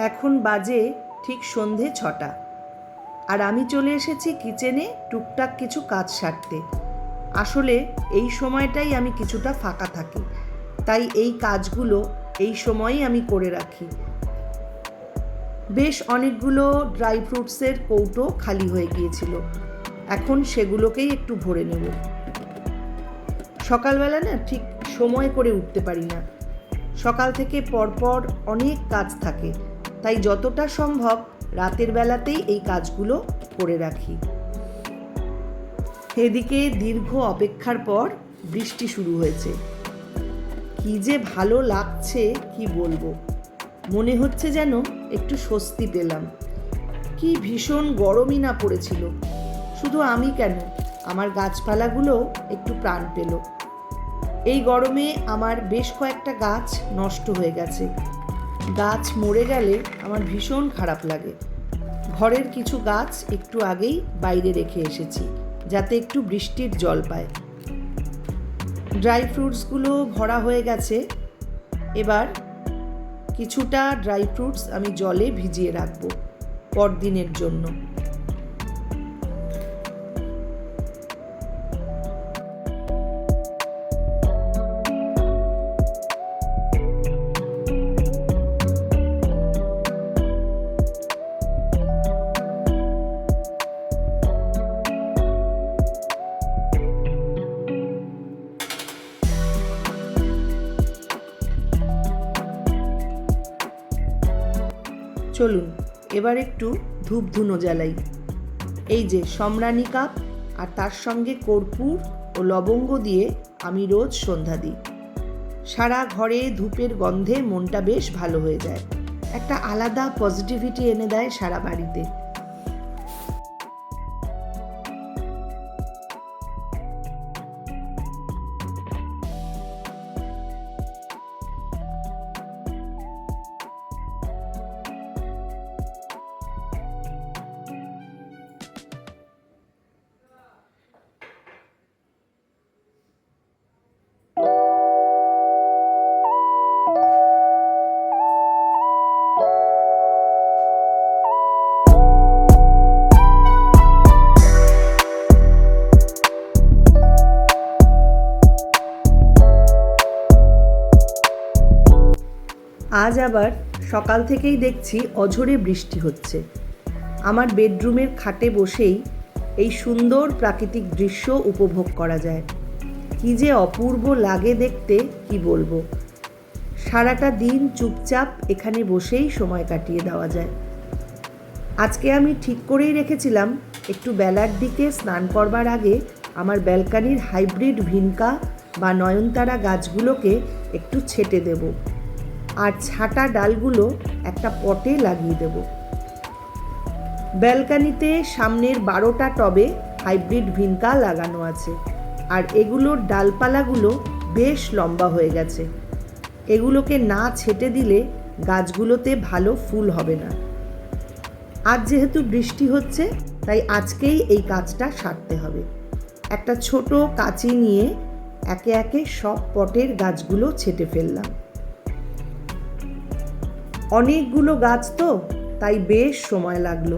এখন বাজে ঠিক সন্ধে ছটা। আর আমি চলে এসেছি কিচেনে টুকটাক কিছু কাজ সারতে। আসলে এই সময়টাই আমি কিছুটা ফাঁকা থাকি। তাই এই কাজগুলো এই সময়ই আমি করে রাখি। বেশ অনেকগুলো ড্রাই ফ্রুটসের কৌটো খালি হয়ে গিয়েছিল। এখন সেগুলোকেই একটু ভরে নেব। সকালবেলা না ঠিক সময় করে উঠতে পারি না। সকাল থেকে পরপর অনেক কাজ থাকে। তাই যতটা সম্ভব রাতের বেলাতেই এই কাজগুলো করে রাখি। এদিকে দীর্ঘ অপেক্ষার পর বৃষ্টি শুরু হয়েছে। কি যে ভালো লাগছে, কি বলব? মনে হচ্ছে যেন একটু স্বস্তি পেলাম। কি ভীষণ গরমই না পড়েছিল। শুধু আমি কেন? আমার গাছপালাগুলো একটু প্রাণ পেল। এই গরমে আমার বেশ কয়েকটা গাছ নষ্ট হয়ে গেছে। গাছ মরে গেলে আমার ভীষণ খারাপ লাগে। ঘরের কিছু গাছ একটু আগেই বাইরে রেখে এসেছি, যাতে একটু বৃষ্টির জল পায়। ড্রাই ফ্রুটসগুলো ভরা হয়ে গেছে। এবার কিছুটা ড্রাই ফ্রুটস আমি জলে ভিজিয়ে রাখব, পরদিনের জন্য। চলুন, এবার একটু ধূপ ধুনো জ্বালাই। এই যে সম্রাণী কাপ আর তার সঙ্গে কর্পূর ও লবঙ্গ দিয়ে আমি রোজ সন্ধ্যা দিই। সারা ঘরে ধূপের গন্ধে মনটা বেশ ভালো হয়ে যায়। একটা আলাদা পজিটিভিটি এনে দেয় সারা বাড়িতে। আজ আবার সকাল থেকেই দেখছি অঝোরে বৃষ্টি হচ্ছে। আমার বেডরুমের খাটে বসেই এই সুন্দর প্রাকৃতিক দৃশ্য উপভোগ করা যায়। কি যে অপূর্ব লাগে দেখতে, কি বলব? সারাটা দিন চুপচাপ এখানে বসেই সময় কাটিয়ে দেওয়া যায়। আজকে আমি ঠিক করেই রেখেছিলাম, একটু বেলার দিকে স্নান করবার আগে আমার ব্যালকানির হাইব্রিড ভিনকা বা নয়নতারা গাছগুলোকে একটু ছেটে দেবো। আর ছাটা ডালগুলো একটা পটে লাগিয়ে দেব। ব্যালকানিতে সামনের বারোটা টবে হাইব্রিড ভিনকা লাগানো আছে আর এগুলোর ডালপালাগুলো বেশ লম্বা হয়ে গেছে। এগুলোকে না ছেটে দিলে গাছগুলোতে ভালো ফুল হবে না। আজ যেহেতু বৃষ্টি হচ্ছে, তাই আজকেই এই কাজটা সারতে হবে। একটা ছোট কাঁচি নিয়ে একে একে সব পটের গাছগুলো ছেটে ফেললাম। অনেকগুলো গাছ তো তাই বেশ সময় লাগল।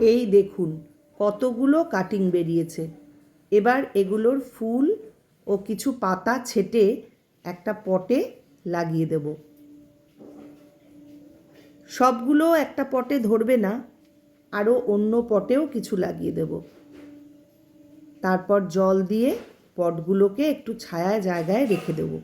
এই দেখুন, কতগুলো কাটিং বেরিয়েছে। এবার এগুলোর ফুল ও কিছু পাতা ছেটে একটা পটে লাগিয়ে দেব। সবগুলো একটা পটে ধরবে না আরও অন্য পটেও কিছু লাগিয়ে দেব। তারপর জল দিয়ে পটগুলোকে একটু ছায়া জায়গায় রেখে দেব।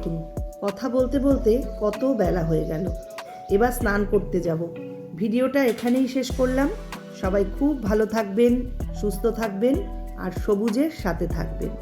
দেখুন কথা বলতে বলতে কত বেলা হয়ে গেল। এবার স্নান করতে যাব। ভিডিওটা এখানেই শেষ করলাম। সবাই খুব ভালো থাকবেন, সুস্থ থাকবেন আর সবুজের সাথে থাকবেন।